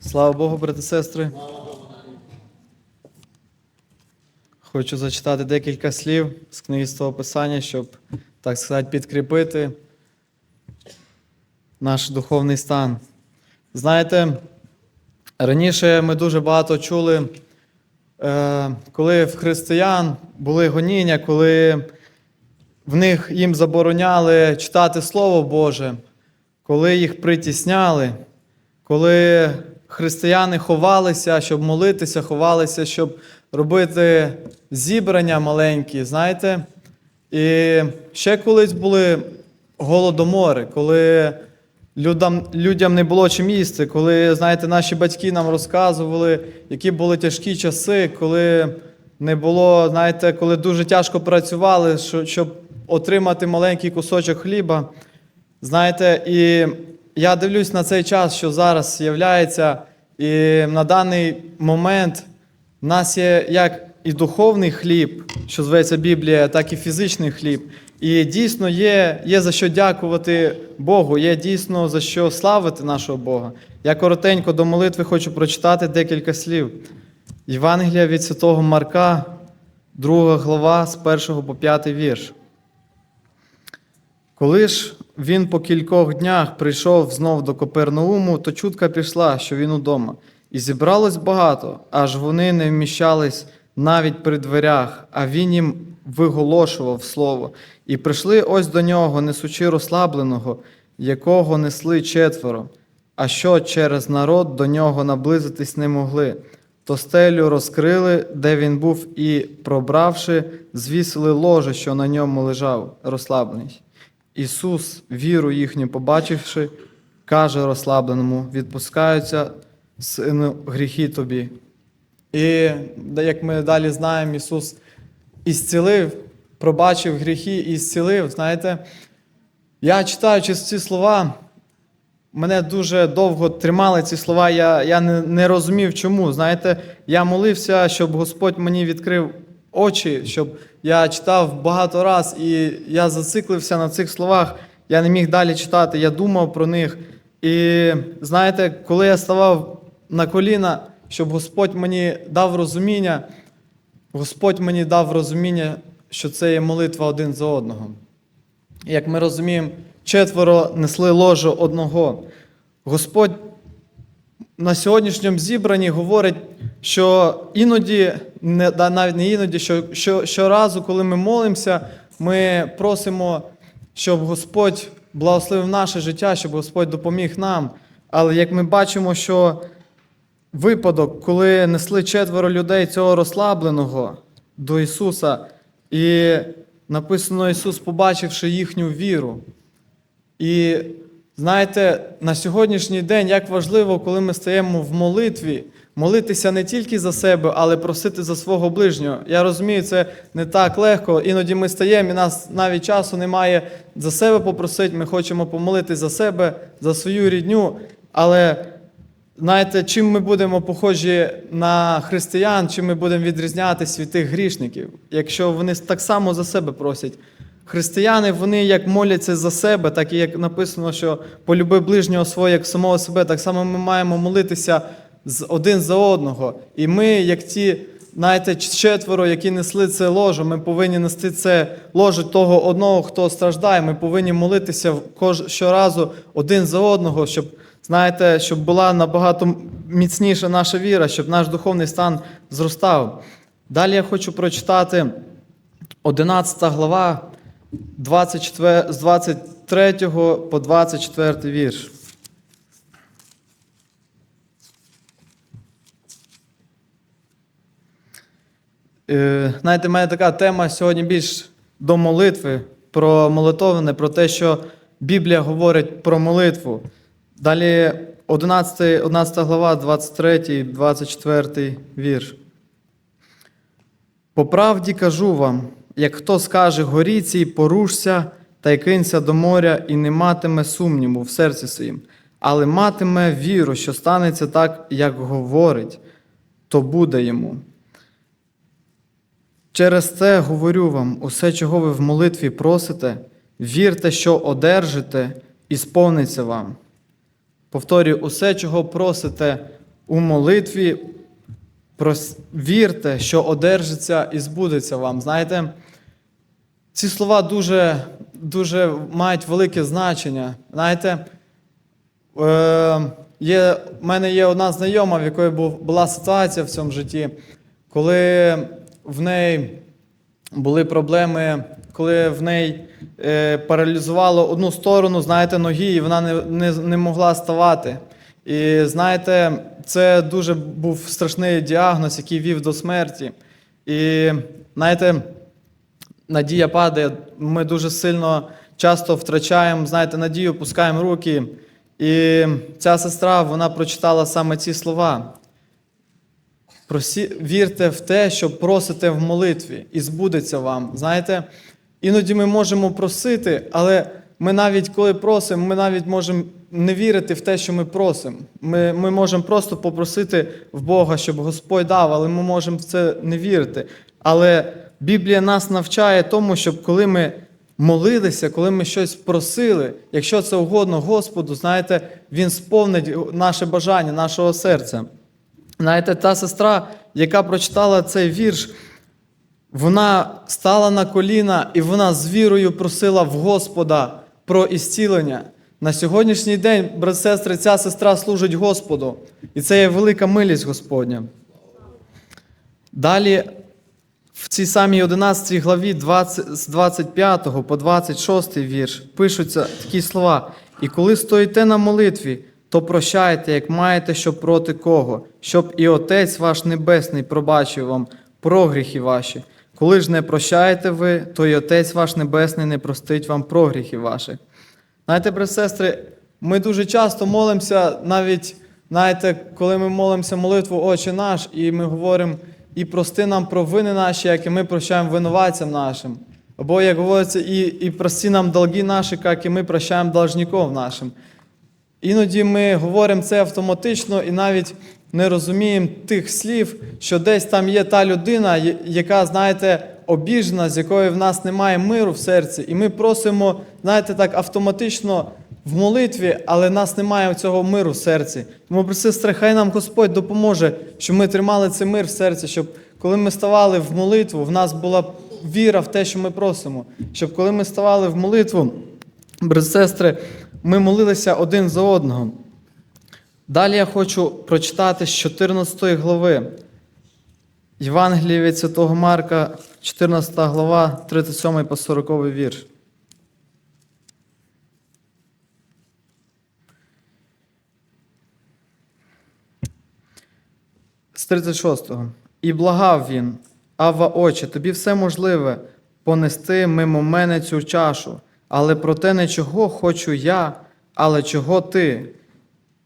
Слава Богу, брати сестри. Хочу зачитати декілька слів з книги Святого Писання, щоб, так сказати, підкріпити наш духовний стан. Знаєте, раніше ми дуже багато чули, е, коли в християн були гоніння, коли в них їм забороняли читати Слово Боже, коли їх притісняли, коли християни ховалися, щоб молитися, ховалися, щоб робити зібрання маленькі, знаєте. І ще колись були голодомори, коли людям, людям не було чим їсти, коли, знаєте, наші батьки нам розказували, які були тяжкі часи, коли не було, знаєте, коли дуже тяжко працювали, щоб отримати маленький кусочок хліба. Знаєте, і я дивлюсь на цей час, що зараз з'являється, і на даний момент в нас є як і духовний хліб, що зветься Біблія, так і фізичний хліб. І дійсно є, є за що дякувати Богу, є дійсно за що славити нашого Бога. Я коротенько до молитви хочу прочитати декілька слів. Євангелія від Святого Марка, 2 глава, з 1 по 5 вірш. Коли ж він по кількох днях прийшов знов до Копернауму, то чутка пішла, що він удома. І зібралось багато, аж вони не вміщались навіть при дверях, а він їм виголошував слово. І прийшли ось до нього, несучи розслабленого, якого несли четверо, а що через народ до нього наблизитись не могли. То стелю розкрили, де він був, і, пробравши, звісили ложе, що на ньому лежав, розслаблений. Ісус, віру їхню побачивши, каже розслабленому: відпускаються сину гріхи тобі. І як ми далі знаємо, Ісус ісцілив, пробачив гріхи і ісцілив. Знаєте, я читаючи ці слова, мене дуже довго тримали ці слова, я, я не, не розумів, чому. Знаєте, я молився, щоб Господь мені відкрив очі, щоб я читав багато раз, і я зациклився на цих словах. Я не міг далі читати, я думав про них. І знаєте, коли я ставав на коліна, щоб Господь мені дав розуміння, Господь мені дав розуміння, що це є молитва один за одного. Як ми розуміємо, четверо несли ложу одного. Господь на сьогоднішньому зібранні говорить, що іноді, не, навіть не іноді, що, що щоразу, коли ми молимося, ми просимо, щоб Господь благословив наше життя, щоб Господь допоміг нам. Але як ми бачимо, що випадок, коли несли четверо людей цього розслабленого до Ісуса, і написано Ісус, побачивши їхню віру. І знаєте, на сьогоднішній день як важливо, коли ми стаємо в молитві, молитися не тільки за себе, але просити за свого ближнього. Я розумію, це не так легко. Іноді ми стаємо, і нас навіть часу немає за себе попросити. Ми хочемо помолити за себе, за свою рідню. Але знаєте, чим ми будемо похожі на християн, чим ми будемо відрізнятися від тих грішників, якщо вони так само за себе просять. Християни, вони як моляться за себе, так і як написано, що полюби ближнього свого як самого себе, так само ми маємо молитися з один за одного. І ми, як ті, знаєте, четверо, які несли це ложе, ми повинні нести це ложе того одного, хто страждає. Ми повинні молитися щоразу один за одного, щоб, знаєте, щоб була набагато міцніша наша віра, щоб наш духовний стан зростав. Далі я хочу прочитати 11 глава. 24, з 23 по 24 вірш. Знаєте, в мене така тема сьогодні більш до молитви, про молитовне, про те, що Біблія говорить про молитву. Далі 11, 11 глава, 23, 24 вірш. По правді кажу вам, як хто скаже горі цій, порушся та й кинься до моря, і не матиме сумніву в серці своїм, але матиме віру, що станеться так, як говорить, то буде йому. Через це говорю вам, усе, чого ви в молитві просите, вірте, що одержите, і сповниться вам. Повторюю, усе, чого просите у молитві прос- вірте, що одержиться і збудеться вам. Знаєте, ці слова дуже, дуже мають велике значення. Знаєте, е, є, в мене є одна знайома, в якої був, була ситуація в цьому житті, коли в неї були проблеми, коли в неї е, паралізувало одну сторону, знаєте, ноги, і вона не, не, не могла ставати. І знаєте, це дуже був страшний діагноз, який вів до смерті. І знаєте, надія падає, ми дуже сильно часто втрачаємо, знаєте, надію, пускаємо руки. І ця сестра, вона прочитала саме ці слова. Просі, вірте в те, що просите в молитві, і збудеться вам. Знаєте, іноді ми можемо просити, але ми навіть коли просимо, ми навіть можемо не вірити в те, що ми просимо. Ми, ми можемо просто попросити в Бога, щоб Господь дав, але ми можемо в це не вірити. Але Біблія нас навчає тому, щоб коли ми молилися, коли ми щось просили, якщо це угодно Господу, знаєте, Він сповнить наше бажання, нашого серця. Знаєте, та сестра, яка прочитала цей вірш, вона стала на коліна і вона з вірою просила в Господа про ісцілення. На сьогоднішній день, брат сестри, ця сестра служить Господу. І це є велика милість Господня. Далі, в цій самій 11 главі 20, з 25 по 26 вірш пишуться такі слова. І коли стоїте на молитві, то прощайте, як маєте, що проти кого, щоб і Отець ваш Небесний пробачив вам прогріхи ваші. Коли ж не прощаєте ви, то і Отець ваш Небесний не простить вам прогріхи ваші. Знаєте, брат сестри, ми дуже часто молимося, навіть, знаєте, коли ми молимося молитву Отче наш, і ми говоримо, і прости нам провини наші, як і ми прощаємо винуватцям нашим. Або, як говориться, і, і прости нам долги наші, як і ми прощаємо должників нашим. Іноді ми говоримо це автоматично і навіть не розуміємо тих слів, що десь там є та людина, яка, знаєте, обіжена, з якою в нас немає миру в серці. І ми просимо, знаєте, так автоматично в молитві, але нас немає цього миру в серці. Тому, брати, сестри, хай нам Господь допоможе, щоб ми тримали цей мир в серці, щоб коли ми ставали в молитву, в нас була віра в те, що ми просимо. Щоб коли ми ставали в молитву, брати, сестри, ми молилися один за одного. Далі я хочу прочитати з 14 глави. Євангеліє від Святого Марка, 14 глава, 37 по 40 вірш. З 36-го. І благав він, Ава очі, тобі все можливе понести мимо мене цю чашу, але проте не чого хочу я, але чого ти.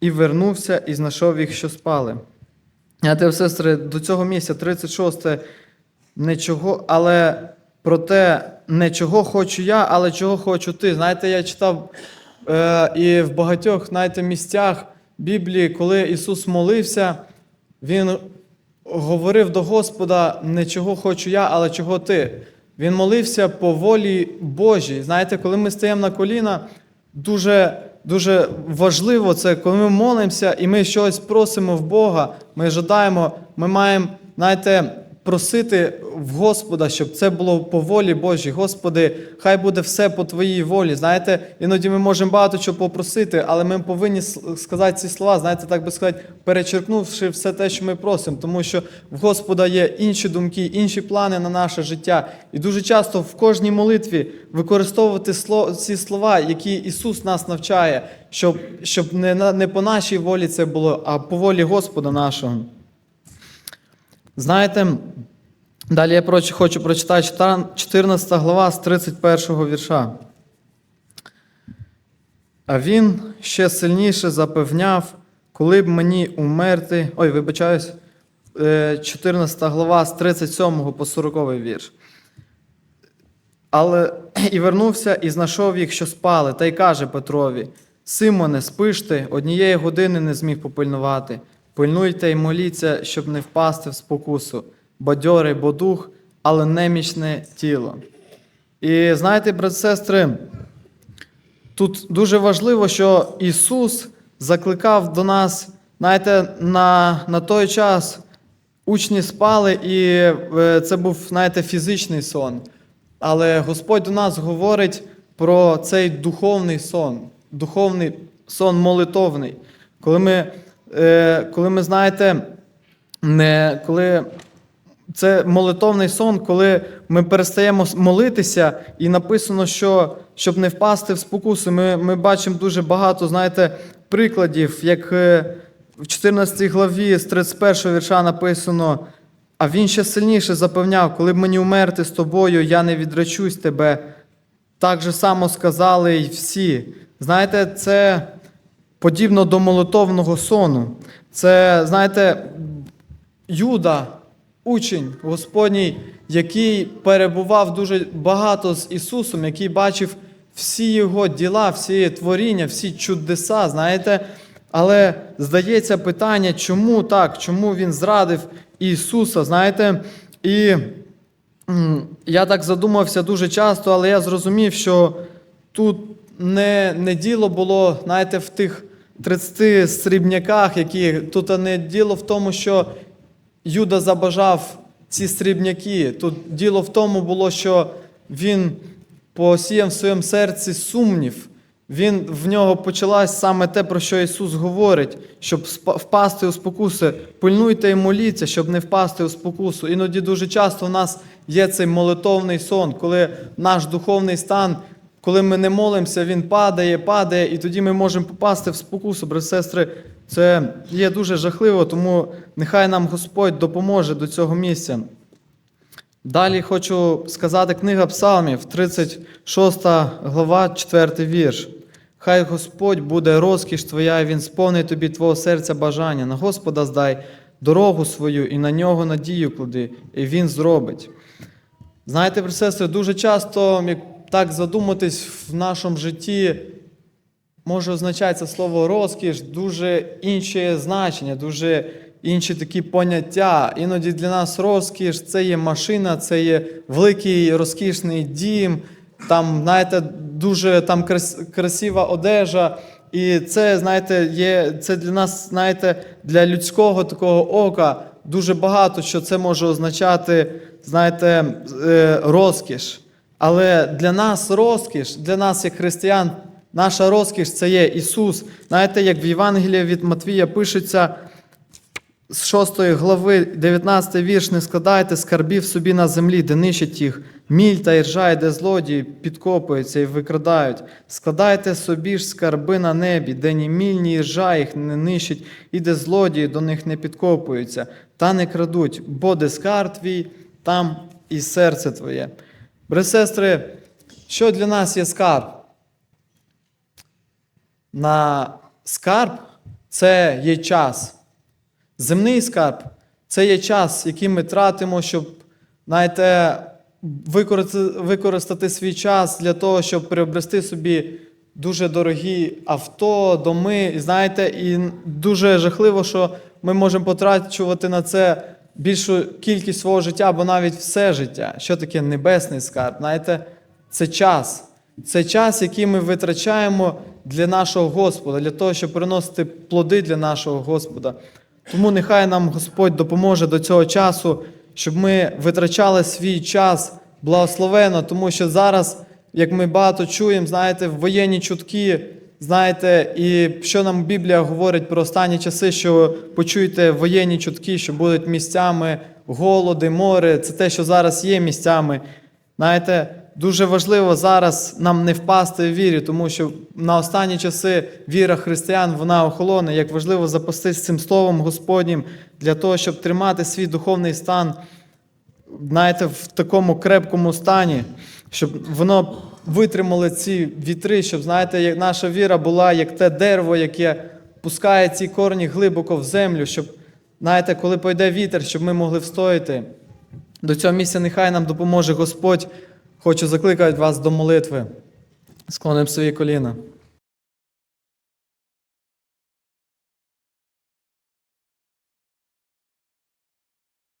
І вернувся і знайшов їх, що спали. Я тебе, сестри, до цього місця, 36, не чого, але проте не чого хочу я, але чого хочу ти. Знаєте, я читав е, і в багатьох знаєте, місцях Біблії, коли Ісус молився, Він говорив до Господа не чого хочу я, але чого ти. Він молився по волі Божій. Знаєте, коли ми стаємо на коліна, дуже, дуже важливо це, коли ми молимося і ми щось просимо в Бога, ми жадаємо, ми маємо, знаєте, просити в Господа, щоб це було по волі Божій. Господи, хай буде все по Твоїй волі. Знаєте, іноді ми можемо багато чого попросити, але ми повинні сказати ці слова, знаєте, так би сказати, перечеркнувши все те, що ми просимо, тому що в Господа є інші думки, інші плани на наше життя. І дуже часто в кожній молитві використовувати ці слова, які Ісус нас навчає, щоб, щоб не, не по нашій волі це було, а по волі Господа нашого. Знаєте, далі я хочу прочитати 14 глава з 31 вірша. А він ще сильніше запевняв, коли б мені умерти. Ой, вибачаюсь, е, 14 глава з 37 по 40 вірш. Але і вернувся і знайшов їх, що спали, та й каже Петрові: Симоне, спиш ти, однієї години не зміг попильнувати. Пильнуйте й моліться, щоб не впасти в спокусу. Бадьорий, бо дух, але немічне тіло. І знаєте, брат сестри, тут дуже важливо, що Ісус закликав до нас знаєте, на, на той час учні спали, і е, це був, знаєте, фізичний сон. Але Господь до нас говорить про цей духовний сон, духовний сон молитовний. Коли ми, коли ми знаєте, не, коли це молитовний сон, коли ми перестаємо молитися, і написано, що щоб не впасти в спокусу, ми, ми бачимо дуже багато, знаєте, прикладів, як е, в 14 главі з 31 вірша написано. А він ще сильніше запевняв, коли б мені умерти з тобою, я не відречусь тебе. Так же само сказали й всі. Знаєте, це подібно до молитовного сону. Це, знаєте, Юда, учень Господній, який перебував дуже багато з Ісусом, який бачив всі Його діла, всі творіння, всі чудеса, знаєте. Але здається питання, чому так, чому він зрадив Ісуса, знаєте, і я так задумався дуже часто, але я зрозумів, що тут не, не діло було, знаєте, в тих 30 срібняках, які тут не діло в тому, що Юда забажав ці срібняки. Тут діло в тому було, що він посіяв в своєму серці сумнів. Він, в нього почалось саме те, про що Ісус говорить, щоб впасти у спокуси. Пильнуйте і моліться, щоб не впасти у спокусу. Іноді дуже часто в нас є цей молитовний сон, коли наш духовний стан, коли ми не молимося, він падає, падає, і тоді ми можемо попасти в спокусу. Брати, сестри, це є дуже жахливо, тому нехай нам Господь допоможе до цього місця. Далі хочу сказати книга Псалмів, 36 глава, 4 вірш. Хай Господь буде розкіш твоя, і Він сповнить тобі твого серця бажання. На Господа здай дорогу свою і на нього надію клади, і Він зробить. Знаєте, сестри, дуже часто, як так задуматись в нашому житті, може означати це слово розкіш, дуже інше значення, дуже інші такі поняття. Іноді для нас розкіш це є машина, це є великий розкішний дім, там, знаєте, дуже там красива одежа. І це, знаєте, є це для нас, знаєте, для людського такого ока дуже багато, що це може означати, знаєте, е, розкіш. Але для нас розкіш, для нас, як християн, наша розкіш це є Ісус. Знаєте, як в Євангелії від Матвія пишеться з 6 глави, 19 вірш, не складайте скарбів собі на землі, де нищать їх, міль та іржа, де злодії підкопуються і викрадають. Складайте собі ж скарби на небі, де ні міль, ні іржа їх не нищать, і де злодії до них не підкопуються, та не крадуть, бо де скарб твій, там і серце твоє. Брати, сестри, що для нас є скарб? На скарб це є час. Земний скарб це є час, який ми тратимо, щоб, знаєте, використати, свій час для того, щоб приобрести собі дуже дорогі авто, доми. І знаєте, і дуже жахливо, що ми можемо потрачувати на це більшу кількість свого життя або навіть все життя. Що таке небесний скарб? Знаєте, це час. Це час, який ми витрачаємо для нашого Господа, для того, щоб приносити плоди для нашого Господа. Тому нехай нам Господь допоможе до цього часу, щоб ми витрачали свій час благословенно, тому що зараз, як ми багато чуємо, знаєте, воєнні чутки, знаєте, і що нам Біблія говорить про останні часи, що почуєте воєнні чутки, що будуть місцями голоди, море, це те, що зараз є місцями. Знаєте, дуже важливо зараз нам не впасти в вірі, тому що на останні часи віра християн вона охолоне. Як важливо запастись цим словом Господнім для того, щоб тримати свій духовний стан, знаєте, в такому крепкому стані, щоб воно витримало ці вітри, щоб, знаєте, як наша віра була як те дерево, яке пускає ці корні глибоко в землю, щоб, знаєте, коли пойде вітер, щоб ми могли встояти. До цього місця нехай нам допоможе Господь. Хочу закликати вас до молитви. Склонимо свої коліна.